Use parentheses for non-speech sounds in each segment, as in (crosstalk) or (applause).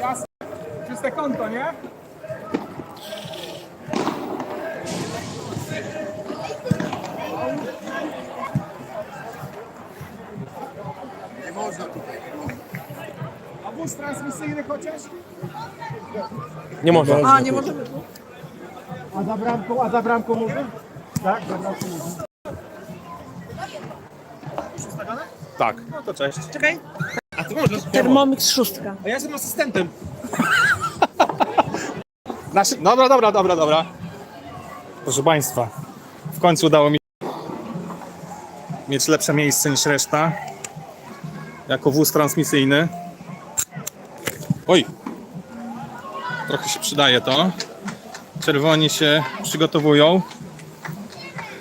Jasne. Czyste konto, nie? Nie można tutaj. A wóz transmisyjny chociaż? Nie można. A, nie możemy. A za bramką, a za bramką może? Tak, za bramką może. Tak. No to cześć. Czekaj. A ty możesz? Thermomix szóstka. A ja jestem asystentem. Naszy... Dobra, dobra, dobra, dobra. Proszę Państwa, w końcu udało mi mieć lepsze miejsce niż reszta. Jako wóz transmisyjny. Oj! Trochę się przydaje to. Czerwoni się przygotowują,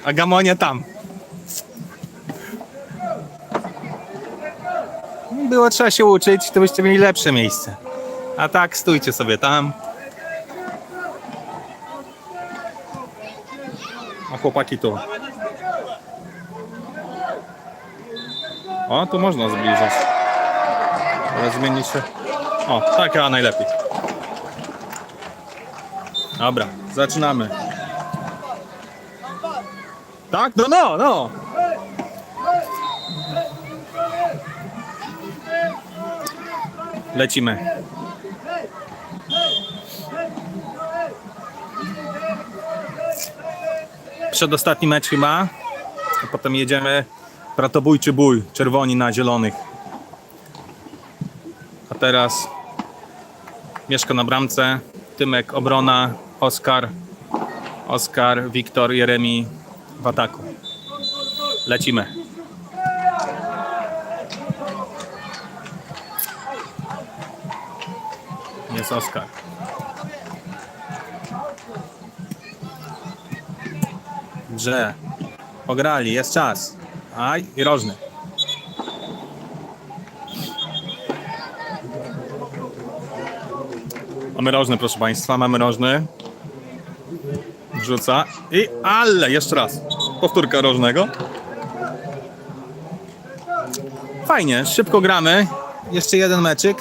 a gamonie tam. Było trzeba się uczyć, to byście mieli lepsze miejsce. A tak, stójcie sobie tam. A chłopaki tu. O, tu można zbliżać. Ale zmieni się. O, tak chyba najlepiej. Dobra, zaczynamy. Tak? No, no, no. Lecimy. Przedostatni mecz chyba. A potem jedziemy bratobójczy bój. Czerwoni na zielonych. A teraz Mieszko na bramce. Tymek obrona. Oskar. Oskar, Wiktor, Jeremi w ataku. Lecimy. Jest Oskar. Dobrze. Pograli, jest czas. Aj, i rożny. Mamy rożny, proszę Państwa, mamy rożny. Wrzuca. I ale, jeszcze raz. Powtórka rożnego. Fajnie, szybko gramy. Jeszcze jeden meczyk.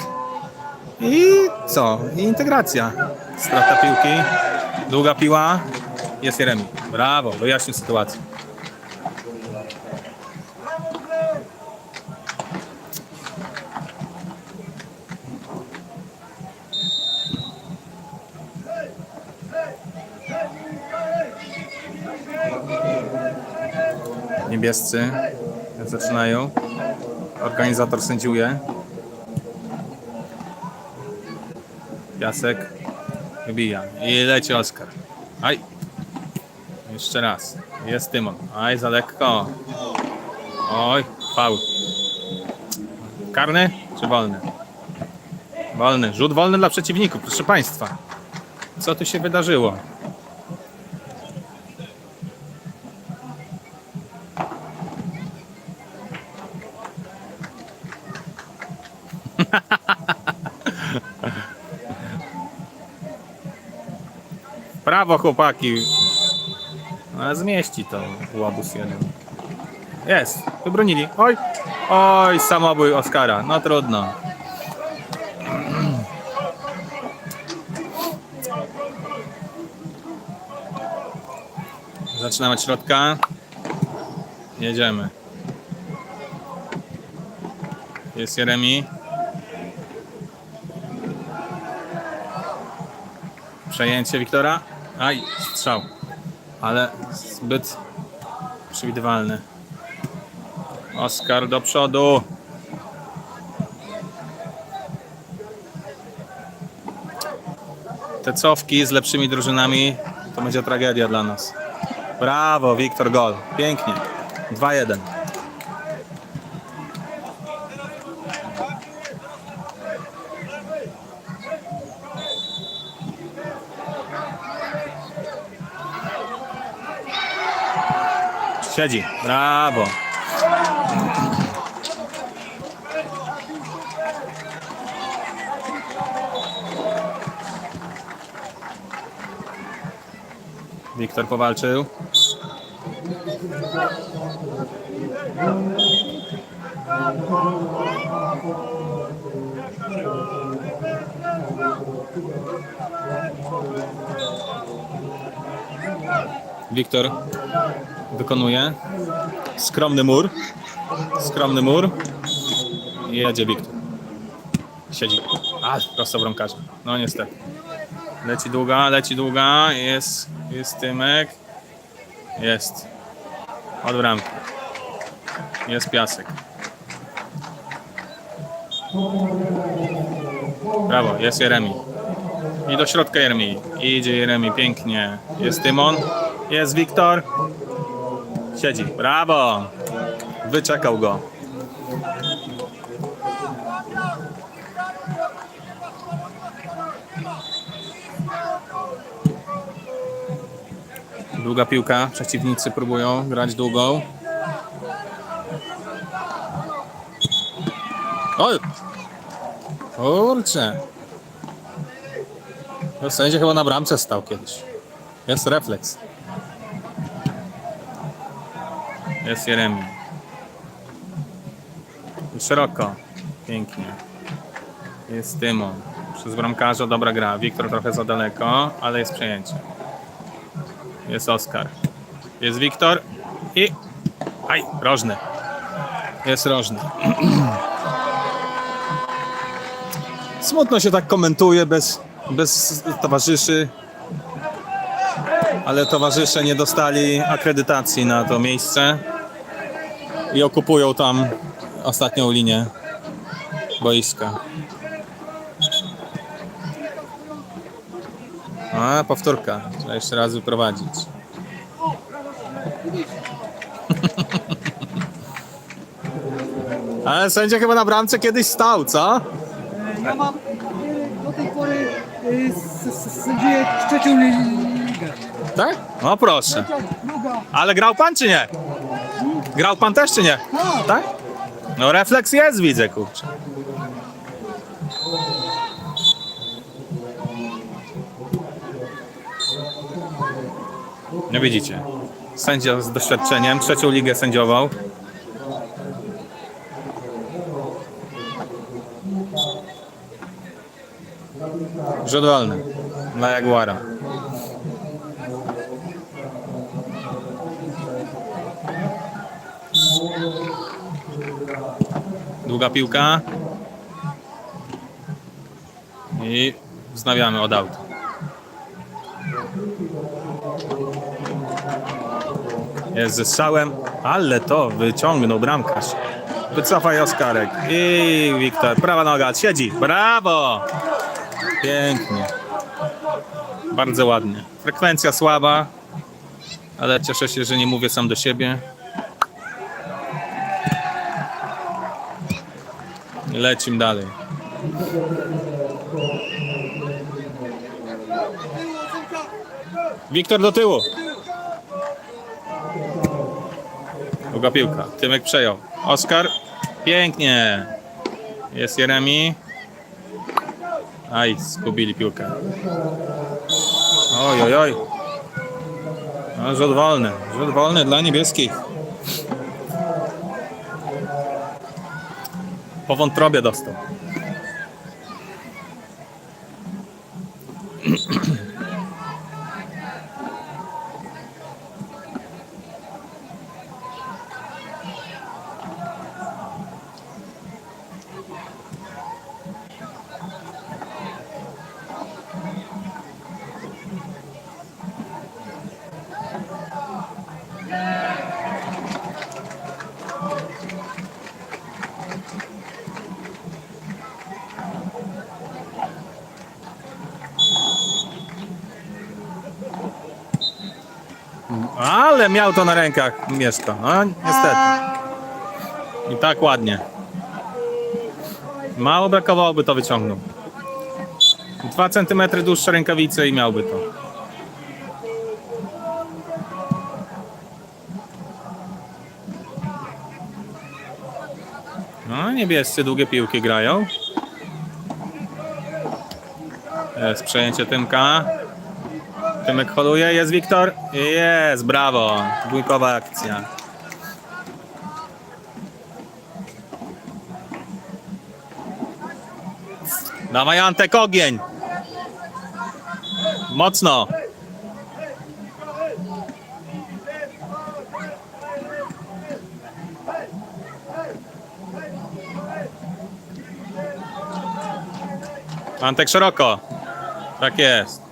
I co? I integracja. Strata piłki. Długa piła. Jest Jeremi. Brawo, wyjaśnił sytuację. Niebiescy zaczynają. Organizator sędziuje. Piasek wybija. I leci Oskar. Aj. Jeszcze raz. Jest Tymon. Aj, za lekko. Oj, faul. Karny czy wolny? Wolny. Rzut wolny dla przeciwników, proszę Państwa. Co tu się wydarzyło? (laughs) Prawo chłopaki. Ale zmieści to łobuz jeden. Jest, wybronili. Oj, oj, samobój Oskara. No trudno. Zaczynamy od środka. Jedziemy. Jest Jeremi. Przejęcie Wiktora. Aj, strzał. Ale zbyt przewidywalny. Oskar do przodu. Te cofki z lepszymi drużynami to będzie tragedia dla nas. Brawo, Wiktor Gol. Pięknie. 2-1. Siedzi. Brawo. Wiktor powalczył. Wiktor wykonuje. Skromny mur. Skromny mur. I jedzie Wiktor. Siedzi. A, prosto bramkarza. No niestety. Leci długa, leci długa. Jest, jest Tymek. Jest. Od bramki. Jest piasek. Brawo, jest Jeremi. I do środka Jeremi. Idzie Jeremi, pięknie. Jest Tymon. Jest Wiktor. Siedzi. Brawo. Wyczekał go. Długa piłka. Przeciwnicy próbują grać długą. Oj! Kurczę. To sędzia chyba na bramce stał kiedyś. Jest refleks. Jest Jeremi. Szeroko. Pięknie. Jest Tymon. Przez bramkarza dobra gra. Wiktor trochę za daleko, ale jest przejęcie. Jest Oskar. Jest Wiktor i... Aj, rożny. Jest rożny. (clears throat) Smutno się tak komentuje bez, bez towarzyszy. Ale towarzysze nie dostali akredytacji na to miejsce i okupują tam ostatnią linię boiska. A, powtórka. Trzeba jeszcze raz wyprowadzić. (laughs) Ale sędzia chyba na bramce kiedyś stał, co? Ja mam do tej pory y, sędziuję trzecią ligę. Tak? No proszę. Ale grał pan czy nie? Grał pan też czy nie? Tak. Tak? No refleks jest, widzę, kurczę. No widzicie. Sędzia z doświadczeniem, trzecią ligę sędziował. Rzut wolny dla Jaguara. Długa piłka. I wznawiamy od auta. Jest ze strzałem, ale to wyciągnął bramkarz. Wycofaj Oskarek. I Wiktor, prawa noga, siedzi. Brawo! Pięknie. Bardzo ładnie. Frekwencja słaba, ale cieszę się, że nie mówię sam do siebie. Lecim dalej. Wiktor do tyłu. Długa piłka. Tymek przejął. Oskar. Pięknie. Jest Jeremi. Aj, zgubili piłkę. Oj, oj, oj. No, rzut wolny. Rzut wolny dla niebieskich. Po wątrobie dostał. Miał to na rękach Mieszko. No niestety. I tak ładnie. Mało brakowało, by to wyciągnął. Dwa centymetry dłuższe rękawice i miałby to. No, niebiescy długie piłki grają. Jest przejęcie Tymka. Tymek holuje, jest Wiktor. Jest, brawo. Dwójkowa akcja. Dawaj Antek, ogień! Mocno! Antek szeroko. Tak jest.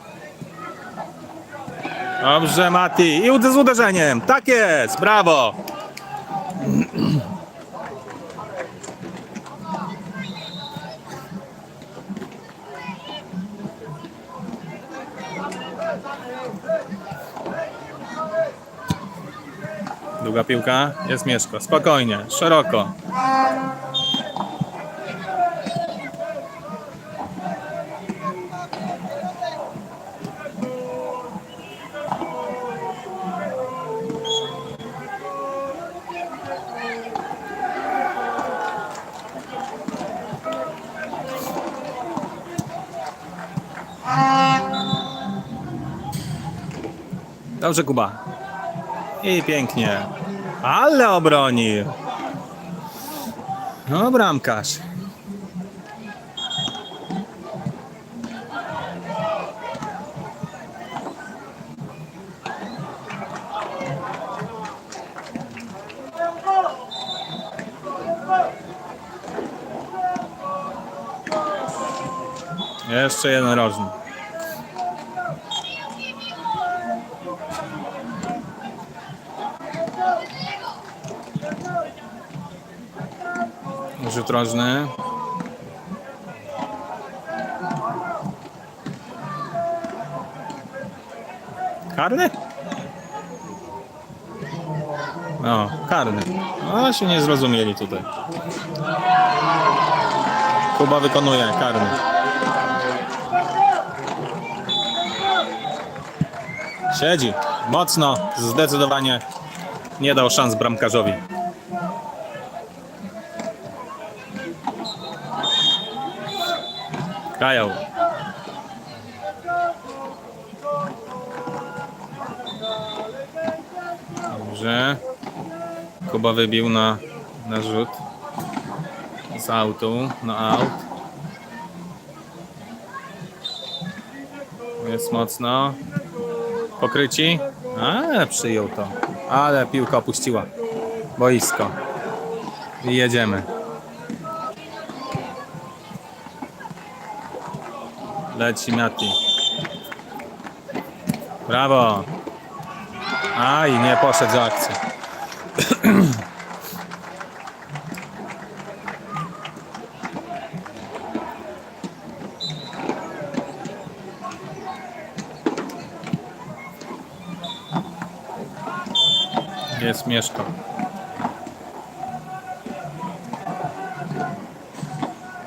Dobrze, Mati. I z uderzeniem. Tak jest. Brawo. Długa piłka. Jest Mieszko. Spokojnie. Szeroko. Dobrze, Kuba. I pięknie. Ale obronił. No, bramkarz. Jeszcze jeden rożny. Rzut rożny. Karny? No, karny. No, się nie zrozumieli tutaj. Kuba wykonuje karny. Siedzi. Mocno. Zdecydowanie nie dał szans bramkarzowi. Kajał. Dobrze. Kuba wybił na, na rzut. Z autu, na aut. Jest mocno. Pokryci. A, przyjął to. Ale piłka opuściła boisko. I jedziemy. Leci Mati. Brawo. Aj, nie poszedł za akcję. Jest Mieszko.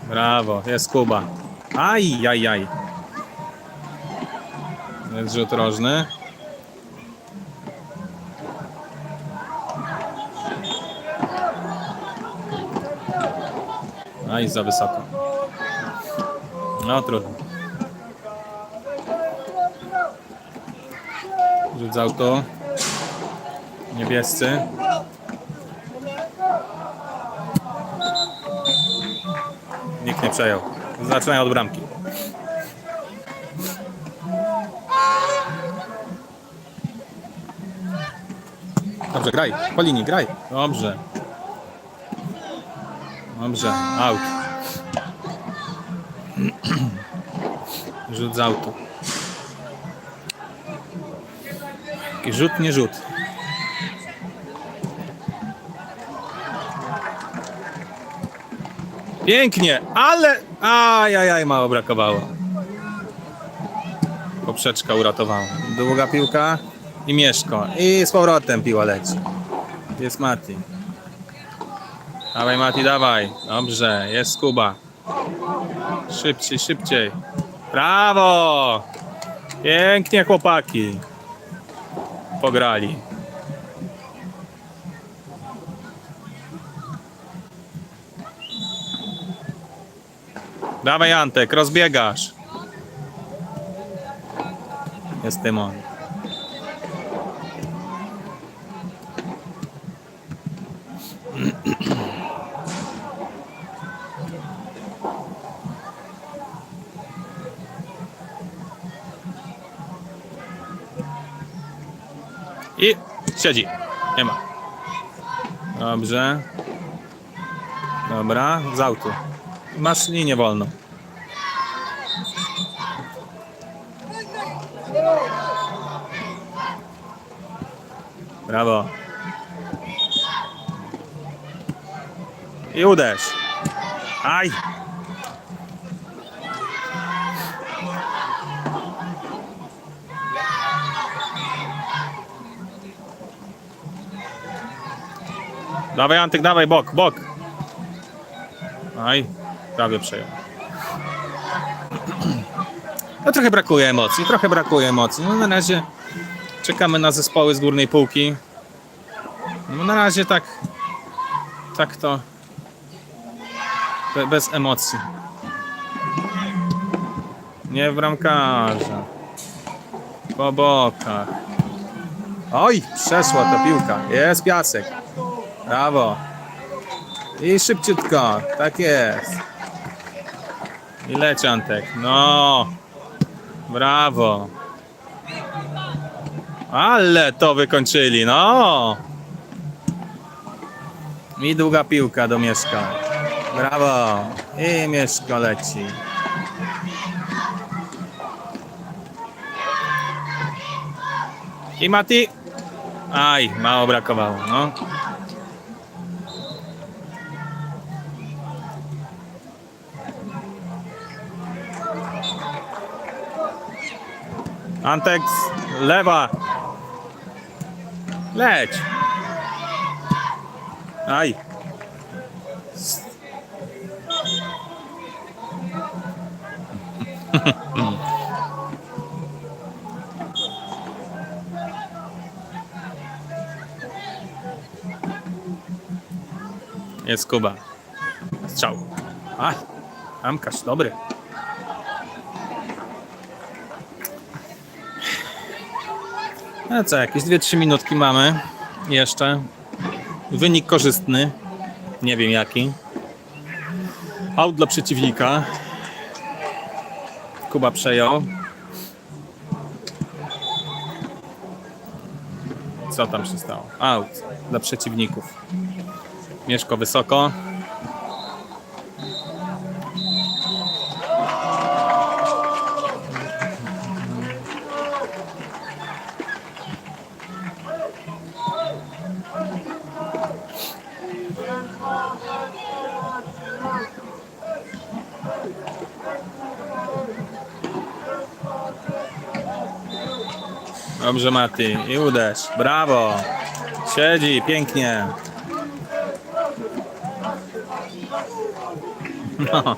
Brawo, jest Kuba. Aj, aj, aj. Jest rzut rożny. Aj, za wysoko. No trudno. Rzut z auto. Niebiescy. Nikt nie przejął. Zaczynają od bramki. Dobrze, graj. Po linii, graj. Dobrze. Dobrze, out. (clears throat) Rzut z autu. Taki rzut, nie rzut. Pięknie, ale... Ajajaj, mało brakowało. Poprzeczka uratowała. Długa piłka i Mieszko. I z powrotem piła leci. Jest Mati. Dawaj Mati, dawaj. Dobrze, jest Kuba. Szybciej, szybciej. Brawo! Pięknie chłopaki. Pograli. Dawaj Antek, rozbiegasz. Jest Tymon. Siedzi. Nie ma. Dobrze. Dobra, z autu. Masz linię wolną. Brawo. I uderz. Aj. Dawaj Antyk, dawaj, bok, bok. Aj, prawie przejął. No trochę brakuje emocji, trochę brakuje emocji. No na razie czekamy na zespoły z górnej półki. No na razie tak, tak to be, bez emocji. Nie w bramkarza. Po bokach. Oj, przeszła ta piłka. Jest piasek. Brawo. I szybciutko. Tak jest. I Antek. No. Brawo. Ale to wykończyli, no. I długa piłka do Mieszka. Brawo. I Mieszko leci. I Mati. Aj, mało brakowało, no. Antek, lewa. Leć. Aj. (laughs) Jest Kuba. Strzał. Aj. Amkasz, dobry. No co, jakieś 2-3 minutki mamy jeszcze. Wynik korzystny. Nie wiem jaki. Aut dla przeciwnika. Kuba przejął. Co tam się stało? Aut dla przeciwników. Mieszko wysoko. Dobrze Mati. I uderz. Brawo. Siedzi, pięknie. No.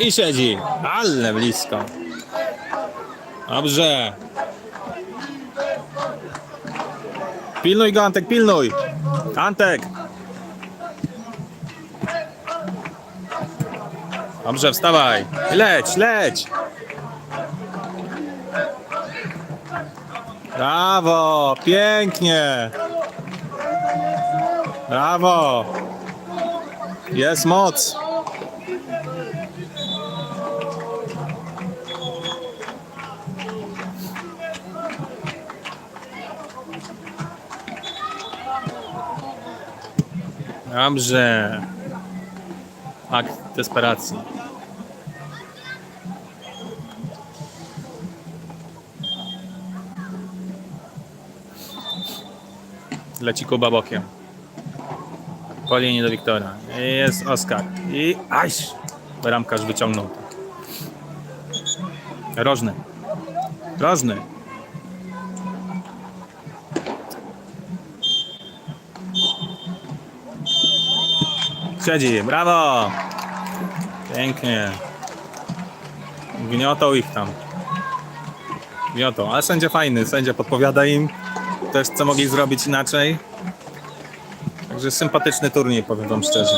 I siedzi, ale blisko. Dobrze. Pilnuj go, Antek, pilnuj. Antek. Dobrze, wstawaj. Leć, leć. Brawo, pięknie. Brawo. Jest moc. Dobrze. Akt desperacji. Leci Kuba bokiem. Po linii do Wiktora. Jest Oskar. I aś! Bramkarz wyciągnął. Rożny. Rożny. Siedzi. Brawo! Pięknie. Gniotą ich tam. Gniotą. Ale sędzia fajny. Sędzia podpowiada im też, co mogli zrobić inaczej. Także sympatyczny turniej, powiem wam szczerze.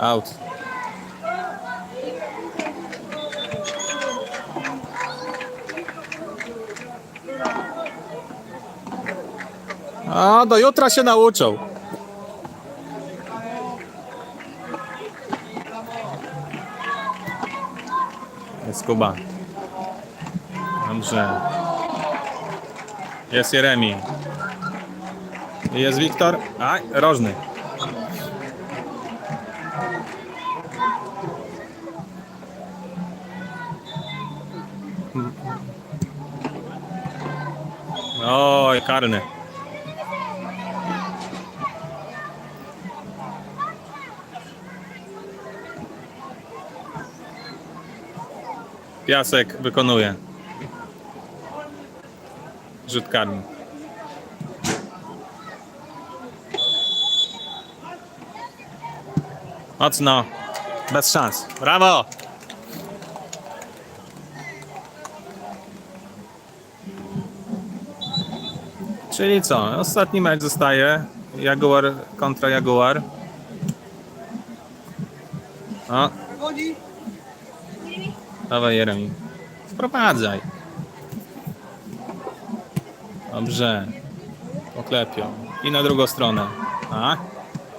Out. A, do jutra się nauczą. Kuba. Dobrze. Jest Jeremi. Jest Wiktor. A, rożny. Oj, karny. Piasek wykonuje. Rzut karny. Mocno. Bez szans. Brawo! Czyli co? Ostatni mecz zostaje. Jaguar kontra Jaguar. O, Chodzi? Dawaj Jeremi. Wprowadzaj. Dobrze. Poklepią. I na drugą stronę. A?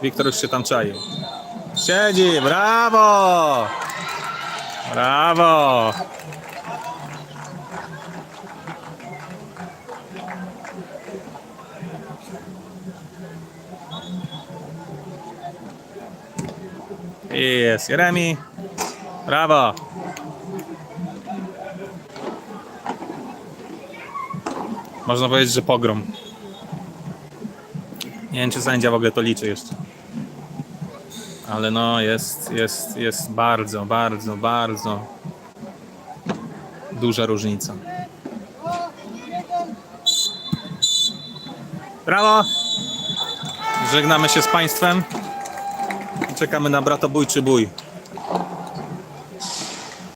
Wiktor już się tam czaił. Siedzi, brawo! Brawo! Jest Jeremi. Brawo! Można powiedzieć, że pogrom. Nie wiem, czy sędzia w ogóle to liczy jeszcze. Ale no, jest, jest, jest bardzo, bardzo, bardzo duża różnica. Brawo! Żegnamy się z Państwem. Czekamy na bratobójczy bój.